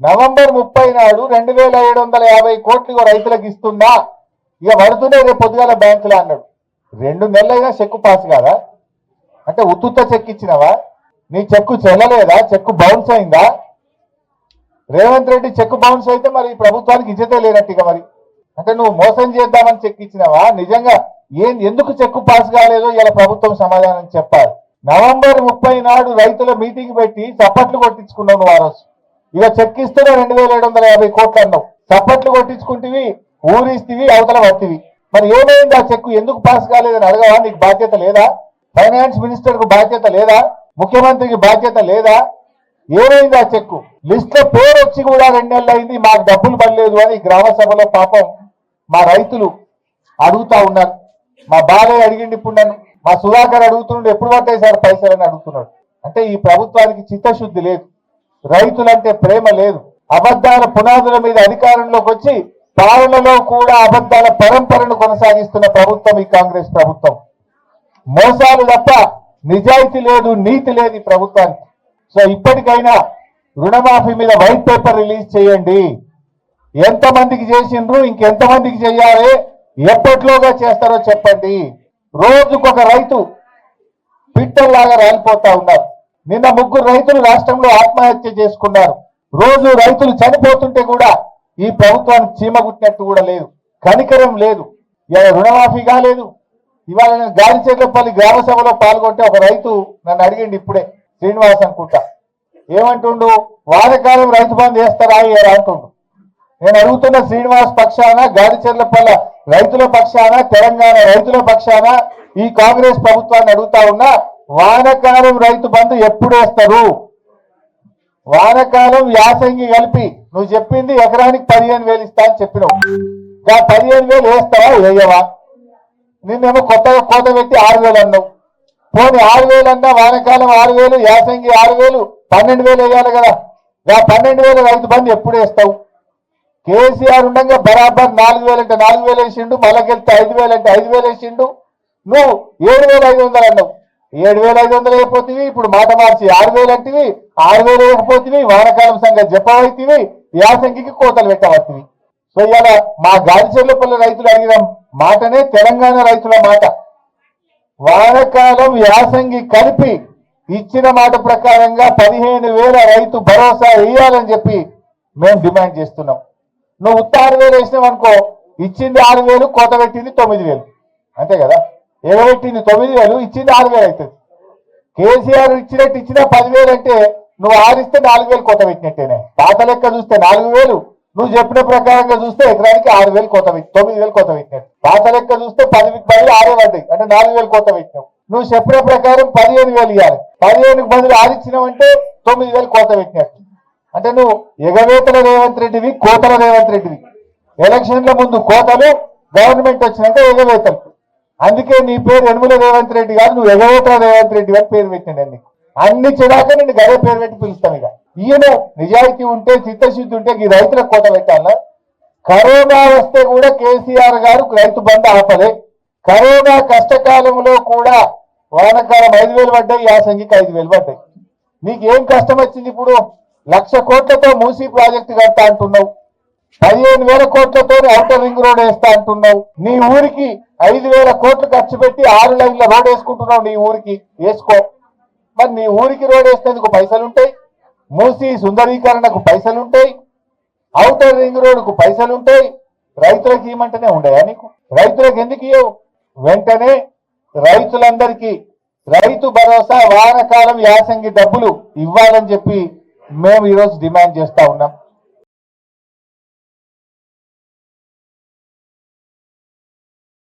November ముప్పై నాడు రెండు వేల ఏడు వందల యాభై కోట్లు రైతులకు ఇస్తున్నా. ఇక పడుతుండే రేపు పొద్దుగాల బ్యాంకులో అన్నాడు. రెండు నెలలైనా చెక్కు పాస్ కాదా? అంటే ఉత్తుత్త చెక్ ఇచ్చినవా? నీ చెక్కు చెల్లలేదా? చెక్కు బౌన్స్ అయిందా? రేవంత్ రెడ్డి చెక్ బౌన్స్ అయితే మరి ప్రభుత్వానికి ఇచ్చతే లేనట్టుగా మరి. అంటే నువ్వు మోసం చేద్దామని చెక్ ఇచ్చినావా? నిజంగా ఏం ఎందుకు చెక్కు పాస్ కాలేదో ఇలా ప్రభుత్వం సమాధానం చెప్పాలి. నవంబర్ ముప్పై నాడు రైతుల మీటింగ్ పెట్టి చప్పట్లు కొట్టించుకున్నావు నువ్వు ఆ రోజు. ఇక చెక్ ఇస్తేనే రెండు వేల ఏడు వందల యాభై కోట్లు అన్నావు చప్పట్లు కొట్టించుకుంటివి ఊరిస్తివి అవతల పట్టివి మరి ఏమైంది ఆ చెక్కు ఎందుకు పాస్ కాలేదని అడగవా? నీకు బాధ్యత లేదా? ఫైనాన్స్ మినిస్టర్కు బాధ్యత లేదా? ముఖ్యమంత్రికి బాధ్యత లేదా? ఏమైంది ఆ చెక్కు లిస్ట్లో పేరు వచ్చి కూడా రెండు నెలలు అయింది మాకు డబ్బులు పడలేదు అని గ్రామ సభలో పాపం మా రైతులు అడుగుతా ఉన్నారు. మా బాలయ్య అడిగిండి ఇప్పుడు నన్ను. మా సుధాకర్ అడుగుతున్నాడు ఎప్పుడు పడ్డాయి సార్ పైసలు అని అడుగుతున్నాడు. అంటే ఈ ప్రభుత్వానికి చిత్తశుద్ధి లేదు. రైతులంటే ప్రేమ లేదు. అబద్ధాల పునాదుల మీద అధికారంలోకి వచ్చి పాలనలో కూడా అబద్ధాల పరంపరను కొనసాగిస్తున్న ప్రభుత్వం ఈ కాంగ్రెస్ ప్రభుత్వం. మోసాలు తప్ప నిజాయితీ లేదు నీతి లేదు ఈ ప్రభుత్వానికి. సో ఇప్పటికైనా రుణమాఫీ మీద వైట్ పేపర్ రిలీజ్ చేయండి. ఎంతమందికి చేసిండ్రు ఇంకెంతమందికి చేయాలి ఎప్పట్లోగా చేస్తారో చెప్పండి. రోజుకొక రైతు పిట్టల్లాగా రాలిపోతా ఉన్నారు. నిన్న ముగ్గురు రైతులు రాష్ట్రంలో ఆత్మహత్య చేసుకున్నారు. రోజు రైతులు చనిపోతుంటే కూడా ఈ ప్రభుత్వానికి చీమగుట్టినట్టు కూడా లేదు. కనికరం లేదు. రుణమాఫీ కాలేదు. ఇవాళ నేను గాలిచెర్లపల్లి గ్రామ సభలో పాల్గొంటే ఒక రైతు నన్ను అడిగిండు ఇప్పుడే శ్రీనివాస్ అనుకుంటా. ఏమంటుండు? వానకాలం రైతు బంధు చేస్తారా ఏరా అంటుండు. నేను అడుగుతున్న శ్రీనివాస్ పక్షాన గాడిచెర్లపల్ల రైతుల పక్షాన తెలంగాణ రైతుల పక్షాన ఈ కాంగ్రెస్ ప్రభుత్వాన్ని అడుగుతా ఉన్నా వానకాలం రైతు బంధు ఎప్పుడు వేస్తారు? వానకాలం యాసంగి కలిపి నువ్వు చెప్పింది ఎకరానికి పదిహేను వేలు ఇస్తా అని చెప్పినావు. ఆ పదిహేను వేలు వేస్తావా? వేయవా? నిన్నేమో కొత్తగా కోత పెట్టి ఆరు వేలు అన్నావు. పోనీ ఆరు వేలు అన్నా వానకాలం ఆరు వేలు యాసంగి ఆరు వేలు పన్నెండు వేలు వేయాలి కదా. ఆ పన్నెండు వేలు రైతు బంధు ఎప్పుడు వేస్తావు? కేసీఆర్ ఉండగా బరాబర్ నాలుగు వేలు అంటే నాలుగు వేలు వేసిండు మళ్ళకెళ్తే ఐదు వేలు అంటే ఐదు వేలు వేసిండు. నువ్వు ఏడు వేలు ఐదు వందలు అన్నావు. ఏడు వేల ఐదు వందలు అయిపోతుంది ఇప్పుడు మాట మార్చి ఆరు వేలు అంటివి ఆరు వేలు వేయకపోతుంది వానకాలం సంగతి చెప్పవైతివి యాసంగికి కోతలు పెట్టవత్తివి. సో ఇవాళ మా గాడిచెర్లపల్లి రైతులు అడిగిన మాటనే తెలంగాణ రైతుల మాట. వానకాలం యాసంగి కలిపి ఇచ్చిన మాట ప్రకారంగా పదిహేను వేల రైతు భరోసా వేయాలని చెప్పి మేము డిమాండ్ చేస్తున్నాం. నువ్వు ఉత్త ఆరు వేలు వేసినావు అనుకో ఇచ్చింది ఆరు వేలు కోత పెట్టింది తొమ్మిది వేలు. అంతే కదా? ఎగబెట్టింది తొమ్మిది వేలు ఇచ్చింది ఆరు వేలు అవుతుంది. కేసీఆర్ ఇచ్చినట్టు ఇచ్చిన పదివేలు అంటే నువ్వు ఆరిస్తే నాలుగు వేలు కొత్త పెట్టినట్టేనే. పాత లెక్క చూస్తే నాలుగు వేలు నువ్వు చెప్పిన ప్రకారంగా చూస్తే ఎకరానికి ఆరు వేలు కొత్త పెట్టి తొమ్మిది వేలు కొత్త పెట్టినట్టు పాత లెక్క చూస్తే పది బదులు ఆరే పడ్డాయి అంటే నాలుగు వేలు కొత్త పెట్టినావు. నువ్వు చెప్పిన ప్రకారం పదిహేను వేలు ఇవ్వాలి పదిహేనుకు బదులు ఆరిచ్చినావంటే తొమ్మిది వేలు కోత పెట్టినట్టు. అంటే నువ్వు ఎగవేతల రేవంత్ రెడ్డివి కోతల రేవంత్ రెడ్డివి. ఎలక్షన్ల ముందు కోతలు గవర్నమెంట్ వచ్చినాక ఎగవేతలు. అందుకే నీ పేరు యనుమల రేవంత్ రెడ్డి గారు నువ్వు ఎగవేతల రేవంత్ రెడ్డి గారు పేరు పెట్టినండి అన్ని చెడాక నేను గదే పేరు పెట్టి పిలుస్తాను ఇక. ఈయన నిజాయితీ ఉంటే చిత్తశుద్ధి ఉంటే ఈ రైతులకు కోట పెట్టాలా? కరోనా వస్తే కూడా కేసీఆర్ గారు రైతు బంధు ఆపలే. కరోనా కష్టకాలంలో కూడా వానకాలం ఐదు వేలు పడ్డాయి యాసంగికి ఐదు వేలు పడ్డాయి. నీకు ఏం కష్టం వచ్చింది ఇప్పుడు? లక్ష కోట్లతో మూసీ ప్రాజెక్టు కడతా అంటున్నావు. పదిహేను వేల కోట్లతో ఔటర్ రింగ్ రోడ్ వేస్తా అంటున్నావు. నీ ఊరికి ఐదు వేల కోట్లు ఖర్చు పెట్టి ఆరు లైన్ల రోడ్ వేసుకుంటున్నావు నీ ఊరికి. వేసుకో. మరి నీ ఊరికి రోడ్ వేసేందుకు పైసలు ఉంటాయి మూసి సుందరీకరణకు పైసలు ఉంటాయి ఔటర్ రింగ్ రోడ్కు పైసలు ఉంటాయి రైతులకు ఇవ్వమంటేనే ఉండయా నీకు? రైతులకు ఎందుకు ఇవ్వవు వెంటనే రైతులందరికీ రైతు భరోసా వానకాలం యాసంగి డబ్బులు ఇవ్వాలని చెప్పి మేము ఈరోజు డిమాండ్ చేస్తా ఉన్నాం.